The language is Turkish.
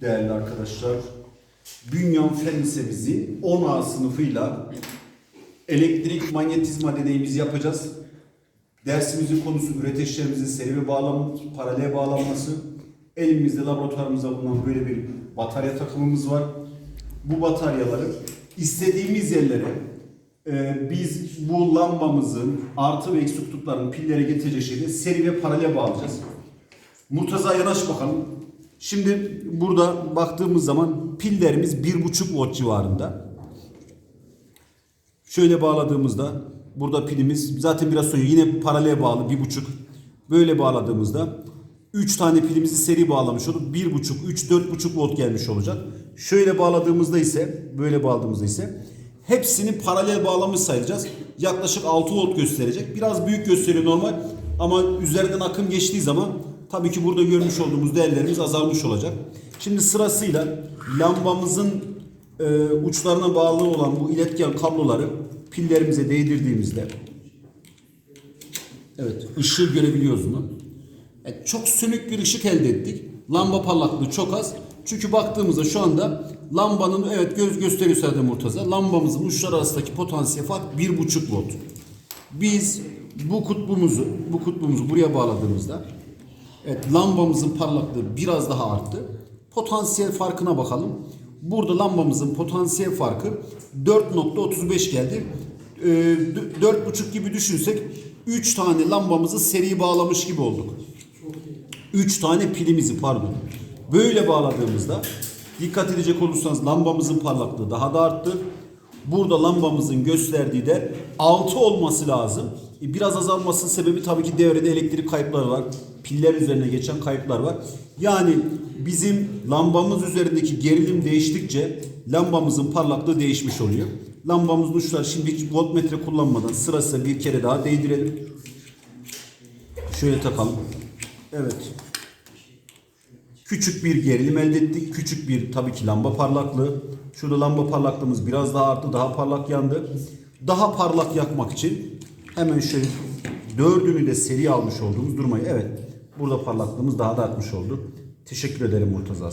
Değerli arkadaşlar, Bünyan Fen Lisemizi 10A sınıfıyla elektrik manyetizma deneyimizi yapacağız. Dersimizin konusu üreticilerimizin seri ve bağlam, paralel bağlanması. Elimizde laboratuvarımızda bulunan böyle bir batarya takımımız var. Bu bataryaları istediğimiz yerlere e, biz bu lambamızın artı ve eksi kutuplarını pillere getirecek şekilde seri ve paralel bağlayacağız. Murtaza yanaş bakalım. Şimdi burada baktığımız zaman pillerimiz 1.5 volt civarında. Şöyle bağladığımızda burada pilimiz zaten biraz sonra yine paralel bağlı 1.5 böyle bağladığımızda 3 tane pilimizi seri bağlamış olup 1.5 3 4.5 volt gelmiş olacak. Şöyle bağladığımızda ise böyle bağladığımızda ise hepsini paralel bağlamış sayacağız. Yaklaşık 6 volt gösterecek. Biraz büyük gösteriyor normal ama üzerinden akım geçtiği zaman tabii ki burada görmüş olduğumuz değerlerimiz azalmış olacak. Şimdi sırasıyla lambamızın e, uçlarına bağlı olan bu iletken kabloları pillerimize değdirdiğimizde evet ışığı görebiliyoruz mu? Evet, çok sönük bir ışık elde ettik. Lamba parlaklığı çok az. Çünkü baktığımızda şu anda lambanın evet göz gösteriyor zaten Murtaza. Lambamızın uçları arasındaki potansiyel fark 1.5 volt. Biz bu kutbumuzu bu kutbumuzu buraya bağladığımızda evet lambamızın parlaklığı biraz daha arttı. Potansiyel farkına bakalım. Burada lambamızın potansiyel farkı 4.35 geldi. Ee, 4.5 gibi düşünsek 3 tane lambamızı seri bağlamış gibi olduk. 3 tane pilimizi pardon. Böyle bağladığımızda dikkat edecek olursanız lambamızın parlaklığı daha da arttı. Burada lambamızın gösterdiği de 6 olması lazım. E, Biraz azalmasının sebebi tabii ki devrede elektrik kayıpları var. Piller üzerine geçen kayıplar var. Yani bizim lambamız üzerindeki gerilim değiştikçe lambamızın parlaklığı değişmiş oluyor. Lambamızın uçları şimdi hiç voltmetre kullanmadan sırasıyla bir kere daha değdirelim. Şöyle takalım. Evet. Küçük bir gerilim elde ettik. Küçük bir tabii ki lamba parlaklığı. Şurada lamba parlaklığımız biraz daha arttı. Daha parlak yandı. Daha parlak yakmak için hemen şöyle dördünü de seri almış olduğumuz durmayı. Evet. Burada parlaklığımız daha da artmış oldu. Teşekkür ederim Murtaza.